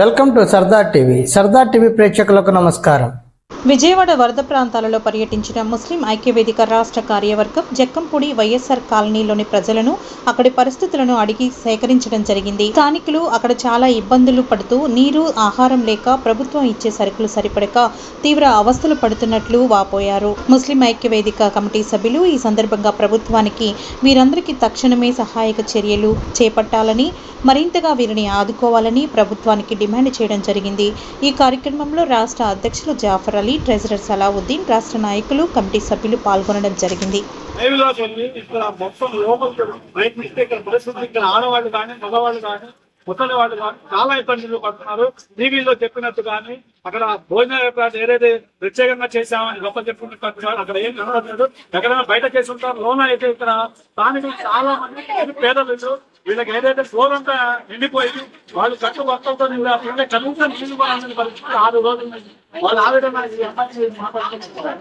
Welcome to Sardar TV. Sardar TV ప్రేక్షకులకు నమస్కారం. విజయవాడ వరద ప్రాంతాలలో పర్యటించిన ముస్లిం ఐక్యవేదిక రాష్ట్ర కార్యవర్గం జక్కంపూడి వైఎస్ఆర్ కాలనీలోని ప్రజలను అక్కడి పరిస్థితులను అడిగి సేకరించడం జరిగింది. స్థానికులు అక్కడ చాలా ఇబ్బందులు పడుతూ నీరు ఆహారం లేక ప్రభుత్వం ఇచ్చే సరుకులు సరిపడక తీవ్ర అవస్థలు పడుతున్నట్లు వాపోయారు. ముస్లిం ఐక్యవేదిక కమిటీ సభ్యులు ఈ సందర్భంగా ప్రభుత్వానికి వీరందరికీ తక్షణమే సహాయక చర్యలు చేపట్టాలని మరింతగా వీరిని ఆదుకోవాలని ప్రభుత్వానికి డిమాండ్ చేయడం జరిగింది. ఈ కార్యక్రమంలో రాష్ట్ర అధ్యక్షులు జాఫర్ అలీ ట్రెజరర్ సలావుద్దీన్ రాష్ట్ర నాయకులు కమిటీ సభ్యులు పాల్గొనడం జరిగింది. ఇక్కడ మొత్తం లోకల్ ప్రయత్నిస్తే ఇక్కడ పరిస్థితి ఇక్కడ ఆడవాళ్ళు కానీ మగవాళ్ళు కానీ ముసలి వాళ్ళు చాలా ఇబ్బందులు పడుతున్నారు టీవీలో చెప్పినట్టు కానీ అక్కడ భోజన ఏర్పాటు ఏదైతే ప్రత్యేకంగా చేశామని గొప్ప చెప్పుకున్నట్టు అక్కడ ఏం కనబడలేదు ఎక్కడైనా బయట చేసి ఉంటారు లోన అయితే ఇక్కడ స్థానికులు చాలా మంది పేదలు వీళ్ళకి ఏదైతే ఫ్లోర్ అంతా నిండిపోయి వాళ్ళు కట్టు వస్తలతో నిండి కనీసం నీళ్ళు పడాలని పరిస్థితి ఆరు రోజుల నుంచి వాళ్ళు ఆ విధంగా మాట్లాడుతున్నారు